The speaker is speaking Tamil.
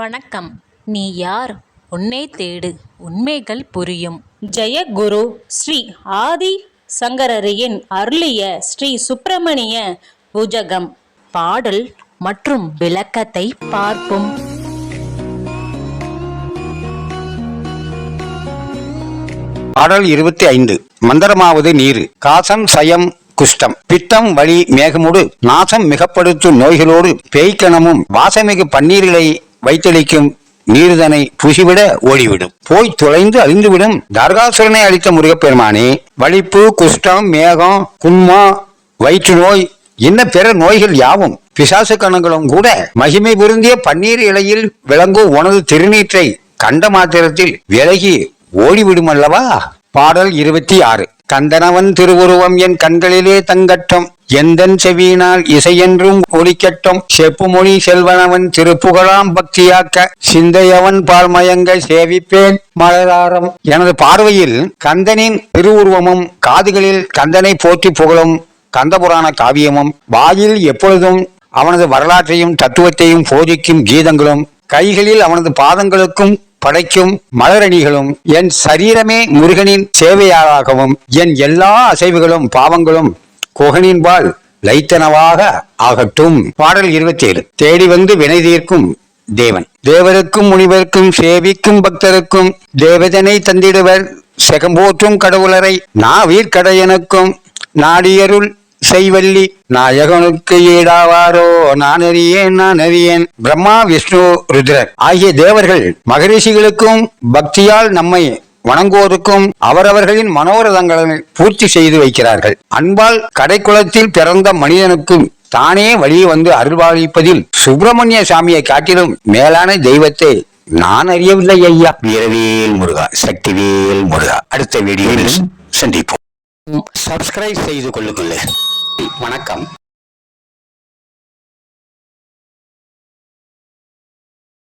வணக்கம். நீ யார்? உன்னை தேடு. உண்மைகள் புரியும். ஜெயகுரு ஸ்ரீ ஆதி சங்கரரியின் அருளிய ஸ்ரீ சுப்பிரமணிய பூஜகம். பாடல் மற்றும் விளக்கத்தை பார்ப்போம். பாடல் இருபத்தி ஐந்து. மந்திரமாவது நீரு. காசம் சயம் குஷ்டம். பித்தம் வலி மேகமுடு. நாசம் மிகப்படுத்தும் நோய்களோடு பேய்க்கணமும். வாசமிகு பன்னீர்களை வைத்தளிக்கும் நீர்தனை புசிவிட ஓடிவிடும். போய் தொலைந்து அழிந்துவிடும். தர்காசுரனை அளித்த முருகப்பெருமானே வலிப்பு குஷ்டம் மேகம் குன்மா வயிற்று நோய் இன்ன பிற நோய்கள் யாவும்? பிசாசு கணங்களும் கூட மகிமை பொருந்திய பன்னீர் இலையில் விளங்கும் உனது திருநீற்றை கண்ட மாத்திரத்தில் விலகி ஓடிவிடும் அல்லவா பாடல் இருபத்தி ஆறு. கந்தனவன் திருவுருவம் என் கண்களிலே தங்கட்டும். எந்தன் செவியினால் இசையென்றும் ஒலிக்கட்டும் செப்புமொழி செல்வனவன் திருப்புகழாம் பக்தியாக்க சிந்தையவன் பால்மயங்க சேவிப்பேன். மலராரம். எனது பார்வையில் கந்தனின் திருவுருவமும் காதுகளில் கந்தனை போற்றி புகழும் கந்தபுராண காவியமும் வாயில் எப்பொழுதும் அவனது வரலாற்றையும் தத்துவத்தையும் போதிக்கும் கீதங்களும் கைகளில் அவனது பாதங்களுக்கும் படைக்கும் மலரணிகளும் என் சரீரமே முருகனின் சேவையாளாகவும் என் எல்லா அசைவுகளும் பாவங்களும் குகனின்பால் லைத்தனவாக ஆகட்டும். பாடல் இருபத்தி ஏழு தேடி வந்து வினை தீர்க்கும் தேவன். தேவருக்கும் முனிவருக்கும் சேவிக்கும் பக்தருக்கும் தேவதனை தந்திடுவர். செகம்போற்றும் கடவுளரை நாவீர்க்கடையனுக்கும் நாடியருள் செய்வல்லி நாயகனுக்கு ஈடாவாரோ? நான் அறியேன் நான் அறியேன் பிரம்மா விஷ்ணு ருத்ரர் ஆகிய தேவர்கள் மகரிஷிகளுக்கும் பக்தியால் நம்மை வணங்குவோருக்கும் அவரவர்களின் மனோரதங்களை பூர்த்தி செய்து வைக்கிறார்கள். அன்பால் கடைக்குளத்தில் பிறந்த மனிதனுக்கும் தானே வழியே வந்து அருள்வாளிப்பதில் சுப்பிரமணிய சாமியை காட்டிலும் மேலான தெய்வத்தை நான் அறியவில்லை ஐயா. வீரவேல் முருகா சக்திவேல் முருகா. அடுத்த வீடியோவில் சந்திப்போம். சப்ஸ்கிரைப் செய்து கொள்ளுங்கள். வணக்கம்.